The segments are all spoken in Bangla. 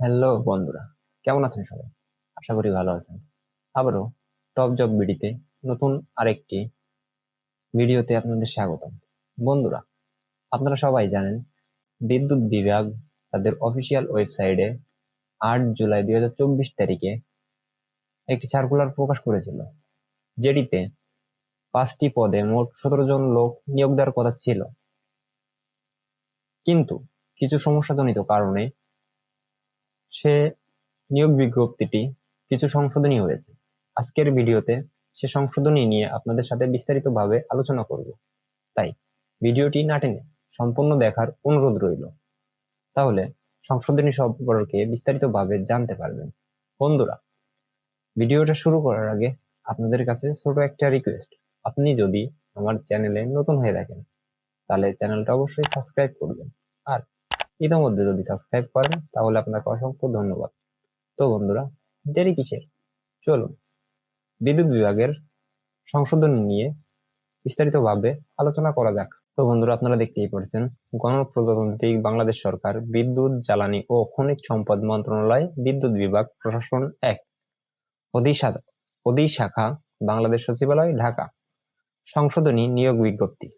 হ্যালো বন্ধুরা, কেমন আছেন সবাই? আশা করি ভালো আছেন। আবারও টপ জব বিডিতে নতুন আরেকটি ভিডিওতে আপনাদের স্বাগতম। বন্ধুরা, আপনারা সবাই জানেন, বিদ্যুৎ বিভাগ তাদের অফিসিয়াল ওয়েবসাইটে আট জুলাই দুই হাজার চব্বিশ তারিখে একটি সার্কুলার প্রকাশ করেছিল, যেটিতে পাঁচটি পদে মোট সতেরো জন লোক নিয়োগ দেওয়ার কথা ছিল। কিন্তু কিছু সমস্যাজনিত কারণে সে নিয়োগ বিজ্ঞপ্তিটি কিছু সংশোধনী হয়েছে। আজকের ভিডিওতে সে সংশোধনী নিয়ে আপনাদের সাথে বিস্তারিতভাবে আলোচনা করব। তাই ভিডিওটি না টেনে সম্পূর্ণ দেখার অনুরোধ রইল। তাহলে সংশোধনী সম্পর্কে বিস্তারিতভাবে জানতে পারবেন। বন্ধুরা, ভিডিওটা শুরু করার আগে আপনাদের কাছে ছোট একটা রিকোয়েস্ট আপনি যদি আমার চ্যানেলে নতুন হয়ে থাকেন, তাহলে চ্যানেলটা অবশ্যই সাবস্ক্রাইব করবেন। আর ইতিমধ্যে যদি সাবস্ক্রাইব করেন, তাহলে আপনাকে অসংখ্য ধন্যবাদ। তো বন্ধুরা, দেরি কিসের? চলুন, বিদ্যুৎ বিভাগের সংশোধন নিয়ে বিস্তারিতভাবে আলোচনা করা যাক। তো বন্ধুরা, আপনারা দেখতেই পাচ্ছেন গণপ্রজাতন্ত্রী বাংলাদেশ সরকার, বিদ্যুৎ, জ্বালানি ও খনিজ সম্পদ মন্ত্রণালয়, বিদ্যুৎ বিভাগ, প্রশাসন এক। অধিশাখা, বাংলাদেশ সচিবালয়, ঢাকা। সংশোধনী নিয়োগ বিজ্ঞপ্তি।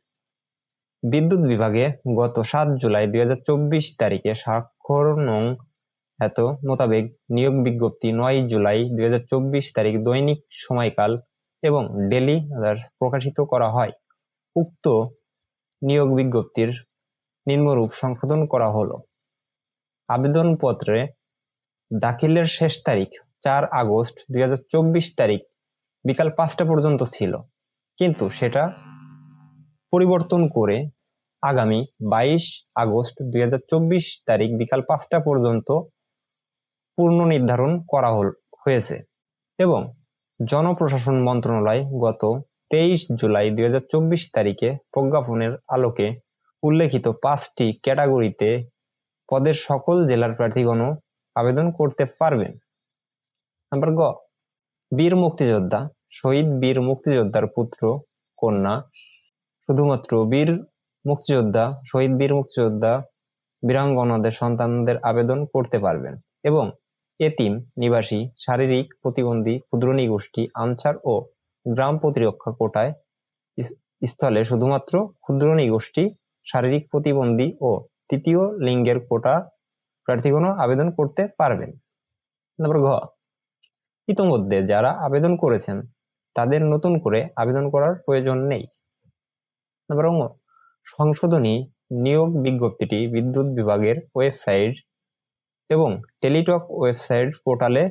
বিদ্যুৎ বিভাগে গত সাত জুলাই দুই হাজার চব্বিশ তারিখে স্বাক্ষর নং এত মোতাবেক নিয়োগ বিজ্ঞপ্তি নয় জুলাই দুই হাজার চব্বিশ তারিখ দৈনিক সময়কাল এবং ডেলি প্রকাশিত করা হয়। উক্ত নিয়োগ বিজ্ঞপ্তির নিম্নরূপ সংশোধন করা হলো। আবেদনপত্রে দাখিলের শেষ তারিখ চার আগস্ট দুই হাজার চব্বিশ তারিখ বিকাল পাঁচটা পর্যন্ত ছিল, কিন্তু সেটা পরিবর্তন করে আগামী বাইশ আগস্ট দুই হাজার চব্বিশ তারিখ বিকাল পাঁচটা পর্যন্ত পূর্ণ নির্ধারণ করা হয়েছে। এবং জনপ্রশাসন মন্ত্রণালয় গত তেইশ জুলাই দুই হাজার চব্বিশ তারিখে প্রজ্ঞাপনের আলোকে উল্লেখিত পাঁচটি ক্যাটাগরিতে পদের সকল জেলার প্রার্থীগণও আবেদন করতে পারবেন। নাম্বার গ, বীর মুক্তিযোদ্ধা, শহীদ বীর মুক্তিযোদ্ধার পুত্র, কন্যা শুধুমাত্র বীর মুক্তিযোদ্ধা, শহীদ বীর মুক্তিযোদ্ধা বীরাঙ্গনাদের সন্তানদের আবেদন করতে পারবেন এবং এতিম, নিবাসী, শারীরিক প্রতিবন্ধী ক্ষুদ্র গোষ্ঠী আনসার ও গ্রাম প্রতিরক্ষা কোটায় স্থলে শুধুমাত্র ক্ষুদ্র গোষ্ঠী, শারীরিক প্রতিবন্ধী ও তৃতীয় লিঙ্গের কোটা প্রার্থীগণ আবেদন করতে পারবেন। নম্বর ঘ, ইতোমধ্যে যারা আবেদন করেছেন, তাদের নতুন করে আবেদন করার প্রয়োজন নেই। নম্বর সংশোধনী, নিয়োগ বিজ্ঞপ্তিটি বিদ্যুৎ বিভাগের ওয়েবসাইট এবং টেলিটক ওয়েবসাইট পোর্টালে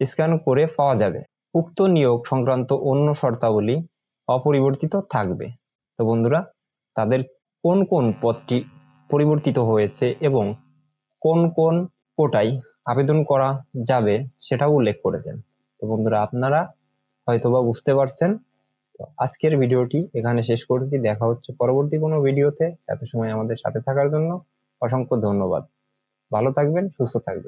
স্ক্যান করে পাওয়া যাবে। উক্ত নিয়োগ সংক্রান্ত অন্য শর্তাবলী অপরিবর্তিত থাকবে। তো বন্ধুরা, তাদের কোন কোন পদটি পরিবর্তিত হয়েছে এবং কোন কোন কোটায় আবেদন করা যাবে সেটাও উল্লেখ করেছেন। তো বন্ধুরা, আপনারা হয়তোবা বুঝতে পারছেন তো আজকের ভিডিওটি এখানে শেষ করছি। দেখা হচ্ছে পরবর্তী কোনো ভিডিওতে। এত সময় আমাদের সাথে থাকার জন্য অসংখ্য ধন্যবাদ। ভালো থাকবেন, সুস্থ থাকবেন।